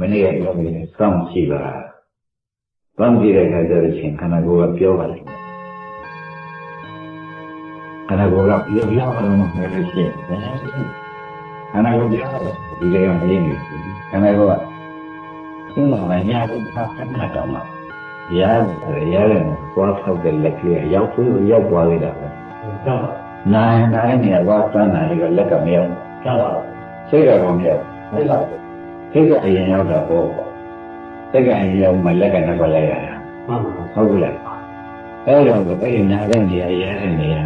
မနေ့ကပြောပြီးစောင့်ကြည့်ပါစောင့်ကြည့်တဲ့အခါကျတော့ချင်းခန္ဓာကိုယ်ကပြောပါလိမ့်မယ်ခန္ဓာကိုယ်ကပြောပြောအောင်လို့လည်းရှိတယ်ခန္ဓာကိုယ်ပြောဒီကရမရင်းနေခန္ဓာကိုယ်ကသင်္လာညာကိုသာခဏတော့မှာရတယ်ရတယ်သွားဖောက်တဲ့လက်ကလေးရောက်ပြီးရောက်သွားသေးတာပဲကြောက်ပါနိုင်နိုင်နေသွားစမ်းနိုင်ကလက်ကမရောက်ကြောက်ပါစိတ်ကတော့မရောက်ဟုတ်ပါ စိတ်ကအရင်ရောက်တာပေါ့စိတ်ကအရင်ရောက်မှလက်ကနောက်ပါလိုက်ရတာမှန်ပါဟုတ်ကဲ့အဲ့တော့အဲ့ဒီနာတဲ့နေရာရတဲ့နေရာ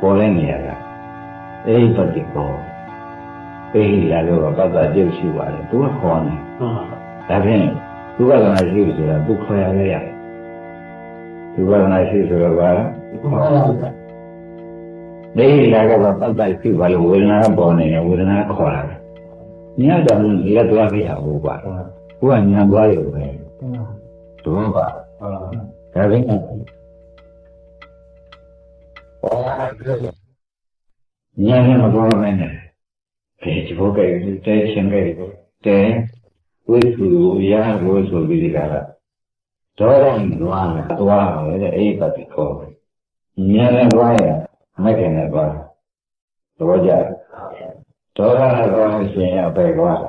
ပေါ်တဲ့နေရာကအဲ့ဒီပတ်တိကောအဲ့ဒီလာတော့ပတ်တာပြုတ်ရှိပါတယ်သူကခေါ်နေမှန်ပါဒါဖြင့်သူကကနာရှိဆိုတာသူခေါ်ရရရသူကကနာရှိဆိုတော့ကဟုတ်ပါဘူးဒိဋ္ဌိလာကပတ်တာရှိပါလို့ဝေဒနာပေါ်နေတယ်ဝေဒနာခေါ်တာ ညတော့လက်သွားပြရဘူးကွာကိုကညာသွားရုံပဲတို့ပါဟုတ်ပါဒါဖြင့်ညာနဲ့မပေါ်မနဲ့ဒီဒီဘောကဲတဲရှင်ကဲတဲဝိသုရာဝိသုပြီးဒီကလာဒေါရံသွားမယ်သွားမယ်တဲ့အဲ့ဒီပတ်ပြီးခေါ်ညာနဲ့သွားရမက်ခင်နဲ့သွားတော့ကြ ဒေါရနဲ့သွားရှင်အပေသွား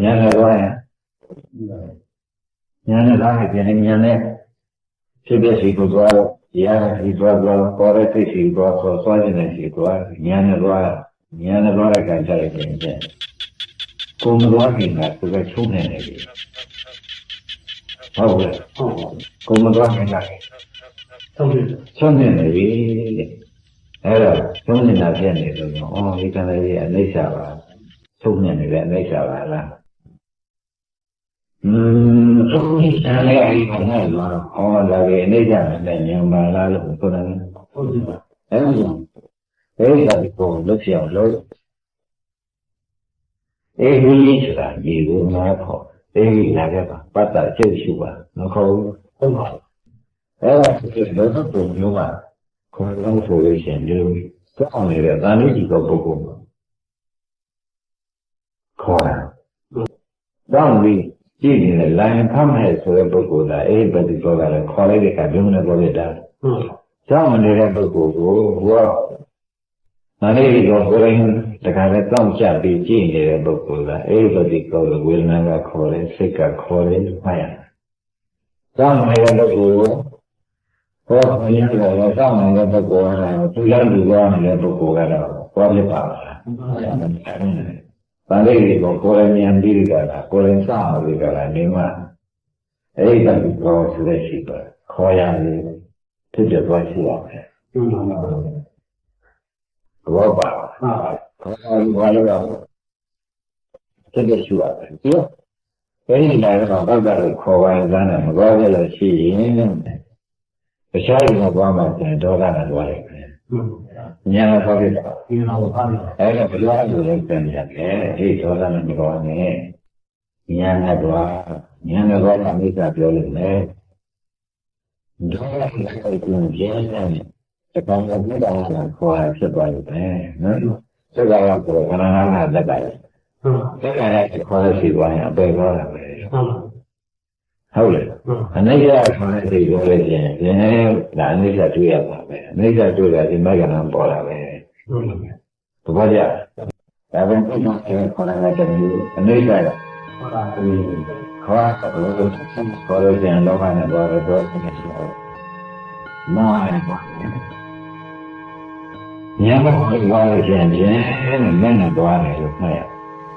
ညာနဲ့သွားရညာနဲ့သွားရင်ပြန်ညာနဲ့ဖြစ်ဖြစ်စီကိုသွားတော့ရာစီသွားသွားပေါ်တဲ့သိစီသွားဆိုသွားနေတဲ့စီသွားညာနဲ့သွားညာနဲ့သွားတဲ့ခံစားရခြင်းတဲ့ကိုမသွားခင်ကသူကချုံးနေတယ်ဟုတ်ကဲ့ဟုတ်ပါကိုမသွားခင်ကဟုတ်ပြီချုံးနေတယ်ပြီတဲ့ အဲ့တော့ချုံးနေတာဖြစ်နေလို့အော်ဒီကံလေးအနိစ္စပါချုံးနေတယ်အနိစ္စပါလားอืมအဲ့ဒါအဲ့ဒီကလည်းတော့ဟောလာပြီအနိစ္စနဲ့ညံပါလားလို့ဆိုတာဟုတ်ပြီပါအဲ့ဒါကြောင့်အဲ့ဒါကိုလုပ်ပြအောင်လုပ်အေးဒီဆိုတာဒီကိုငါခေါ်အေးလာခဲ့ပါပတ်တာကျုပ်ရှိပါမခေါ်ဘူးဟုတ်ပါအဲ့ဒါဆိုတော့ဘယ်တော့မျိုးပါ ခေါ်လို့ဆိုလို့ရှိရင်ဒီစောင့်နေတဲ့သာလိကြီးကပုဂ္ဂိုလ်မှာခေါ်တာတော့ဒီကြည့်နေတဲ့လိုင်းဖမ်းမဲ့ဆိုတဲ့ပုဂ္ဂိုလ်ကအေးဘယ်ဒီတော့ကလည်းခေါ်လိုက်တဲ့အခါဘယ်နဲ့ပေါ်ပြတာဟုတ်ကြောင်းနေတဲ့ပုဂ္ဂိုလ်ကိုဟောနာရီကိုကိုယ်တိုင်တခါလဲတောင့်ကြပြီးကြည့်နေတဲ့ပုဂ္ဂိုလ်ကအေဘတိကောဝေဒနာကခေါ်တယ်စိတ်ကခေါ်တယ်လို့မှတ်ရတယ်။ကြောင်းနေတဲ့ပုဂ္ဂိုလ်ကို ဟောဘုရားကတော့ကြောင်းနေတဲ့ပုဂ္ဂိုလ်ကတော့သူလည်းလူသွားနေတဲ့ပုဂ္ဂိုလ်ကတော့ဟောဖြစ်ပါလား။ဗာလိကိုကိုယ်တိုင်ဉာဏ်ပြီးကြတာကိုယ်တိုင်စအောင်ပြီးကြတာနေမှာအေဘတိကောဆိုတဲ့ရှိပါခေါ်ရတယ်ဖြစ်တဲ့သွားရှိရမယ်ဟုတ်ပါပါဘောပါဟုတ်ပါခေါ်ဘာလို့လဲတကယ်ရှိရတယ်ဒီလိုအဲဒီလာတော့ဘောက်ကတော့ခေါ်ပါရမ်းတယ်မကောင်းရလို့ရှိရင် တခြားရင်တော့မှပြန်ဒေါသနဲ့တွားရတယ်ဟုတ်ညာတော့ဖြစ်တယ်ဒီတော့ပါပြီအဲ့ဒါဘယ်လိုလဲလဲပြန်ရတယ်အေးဒေါသနဲ့မကောင်းနဲ့ညာနဲ့တွားညာနဲ့တွားတာမိစ္ဆာပြောလို့လေဒေါသနဲ့ကိုယ်ကိုပြင်းနေတယ်တကောင်ကပြတာကခေါ်ရဖြစ်သွားပြီပဲနော်စကားကကိုယ်ကနာနာလက်ကရဟုတ်တက်ကရခေါ်ရစီသွားရင်အပေသွားတာပဲဟုတ်ပါဟုတ်လေဟုတ် အနိစ္စခေါ်ရစီပြောလို့ချင်းဒီဒါအနိစ္စတွေ့ရပါပဲအနိစ္စတွေ့တာဒီမဂ္ဂနာပေါ်လာပဲဟုတ်ပါသဘောကျဒါပဲပုံမှန်ခေါ်ရတဲ့မျိုးအနိစ္စကဟုတ်ပါဘူးခေါ်ရတော့ခေါ်လို့ချင်းလောကနဲ့ပေါ်တော့ဒီကိစ္စမာရပါညမဟုတ်ဘာလို့ချင်းချင်းမင်းနဲ့သွားတယ်လို့မှတ်ရ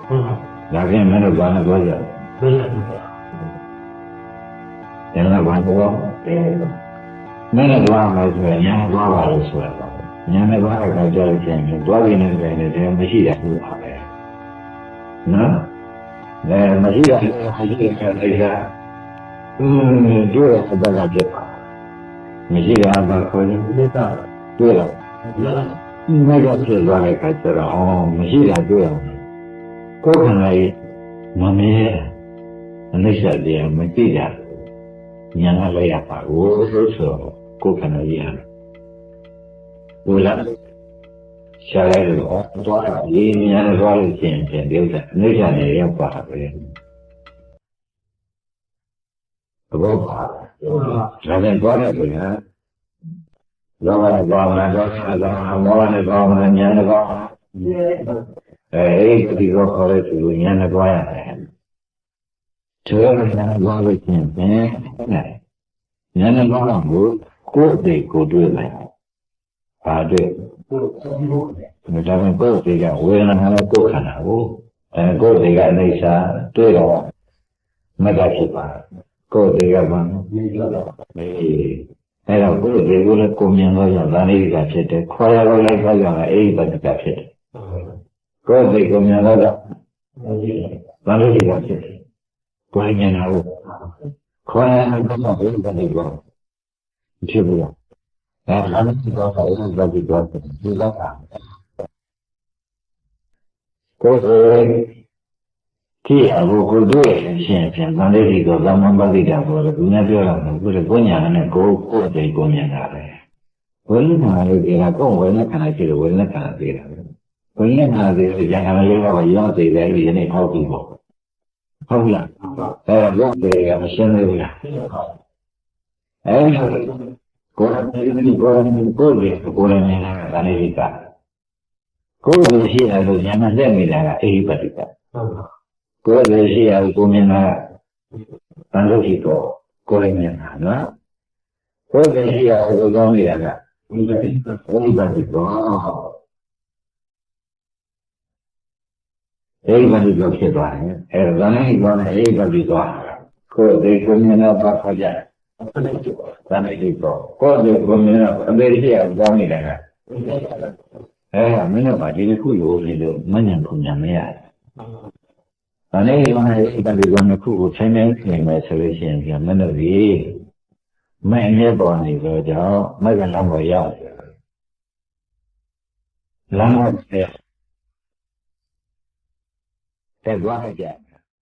ဟုတ်ပါဒါပြန်မင်းတို့ဘာနဲ့သွားကြလဲဘယ်လို လဲကျန်တဲ့ဘာတော့မင်းနဲ့သွားမယ်ဆိုရင်ညာသွားပါလို့ဆိုရတော့ညာနဲ့သွားတဲ့အခါကျတော့ကျန်တယ်သွားပြီးနေတဲ့နေတည်းမရှိတာဘူးပါပဲနော်အဲမရှိတာမရှိတဲ့နေရာอืมတွေ့ရတဲ့ကပြပါမရှိတာဘာခေါ်လဲဒီတာတွေ့တော့လာလာငါကဖြစ်သွားတဲ့အခါကျတော့အော်မရှိတာတွေ့အောင်ကိုယ်ခန္ဓာကြီးမမေးအနိစ္စတရားမသိကြဘူး ညာကလည်းရပါဘူးဆိုတော့ကိုယ်ခန္ဓာကြီးဟာဘုလားရှားလိုက်လို့အော်သွားတာဒီညာနဲ့သွားလို့ရှိရင်ပြန်ပြုတ်တာအနိစ္စနဲ့ရောက်ပါပဲသဘောပါဒါနဲ့သွားတယ်ဆိုရင်လောဘနဲ့ပါမလားဒေါသနဲ့ပါမလားမောဟနဲ့ပါမလားဉာဏ်နဲ့ပါမလားအဲအဲ့ဒီကိုခေါ်တဲ့သူဉာဏ်နဲ့သွားရတယ်သူ ကဉာဏ်နဲ့သွားလို့ချင်းပဲဉာဏ်နဲ့သွားတော့ကိုယ်တည်းကိုတွေ့လိုက်ပါတွေ့ဒါပေမဲ့ကိုယ်တည်းကဝေဒနာနဲ့ကိုယ်ခန္ဓာကိုအဲကိုယ်တည်းကအိဋ္ဌာတွေ့တော့မတ္တဖြစ်ပါကိုယ်တည်းကဘာမေးတော့မေးအဲ့တော့ကိုယ်တည်းကိုလည်းကိုမြင်တော့ရဗန္ဓိကဖြစ်တယ်ခေါ်ရတော့လည်းခေါ်ရတာအဲ့ဒီဗန္ဓိကဖြစ်တယ်ကိုယ်တည်းကိုမြင်တော့ဗန္ဓိကဖြစ်တယ် ကိုယ်မြင်တာကိုခေါ်ရတော့အဲ့ဒီဗန္ဓိကဖြစ်ဘူးလားအဲဘာလို့ဒီတော့အဲ့ဒီဗန္ဓိကဒီလောက်อ่ะကိုယ်ကြည့်အဘကိုတို့ရဲ့ရှင်ပြန်ဗန္ဓိကသမ္မပတိကပေါ်တယ်သူများပြောတာမဟုတ်ဘူးကိုညာနဲ့ကိုကိုယ်တည်းကိုမြင်တာပဲဝိညာဉ်လေးတွေကကိုယ်ဝိညာဉ်ခန္ဓာရှိတယ်ဝိညာဉ်ခန္ဓာသိတာဝိညာဉ်ခန္ဓာသိတယ်ဉာဏ်ခန္ဓာလေးကရောသိတယ်ဒီနေ့ဟောပြီးပေါ့ ဟုတ်လားအဲတော့တွေကမရှင်းသေးဘူးလားအဲကိုယ်ကဒီကိုယ်ကကိုယ်လေကိုယ်လည်းနေတာဗန္ဓိကကိုယ်ကိုရှိတယ်လို့ဉာဏ်နဲ့လက်နေတာကအေဟိပတိကကိုယ်လည်းရှိရကိုမြင်တာတန်လို့ရှိတော့ကိုယ်လည်းမြင်တာနော်ကိုယ်လည်းရှိရကိုကောင်းနေတာကဘုရားဘုရားတိကော အဲဒီဘာလို့ပြောဖြစ်သွားတယ်အဲဒါနဲ့ကောင်းတယ်အဲဒီဘာလို့သွားကိုယ်ဒီကိုမြင်တာပါခကြတယ်ဒါနဲ့ဒီကောကိုယ်ဒီကိုမြင်တာအမေရှိရကောင်းနေတာကအဲမင်းတို့ကဒီခုလိုနေလို့မညံဖုန်ညံမရတယ်။ဒါနဲ့ဒီမှာဒီကလေးကနှစ်ခုကိုချိန်နေနေမယ်ဆိုလို့ရှိရင်ပြန်မလို့ဒီမဲ့အမြဲပေါ်နေတော့ကြောင့်မက်ကလမ်းပေါ်ရောက်လမ်းပေါ်တဲ့ တက်သွားကြ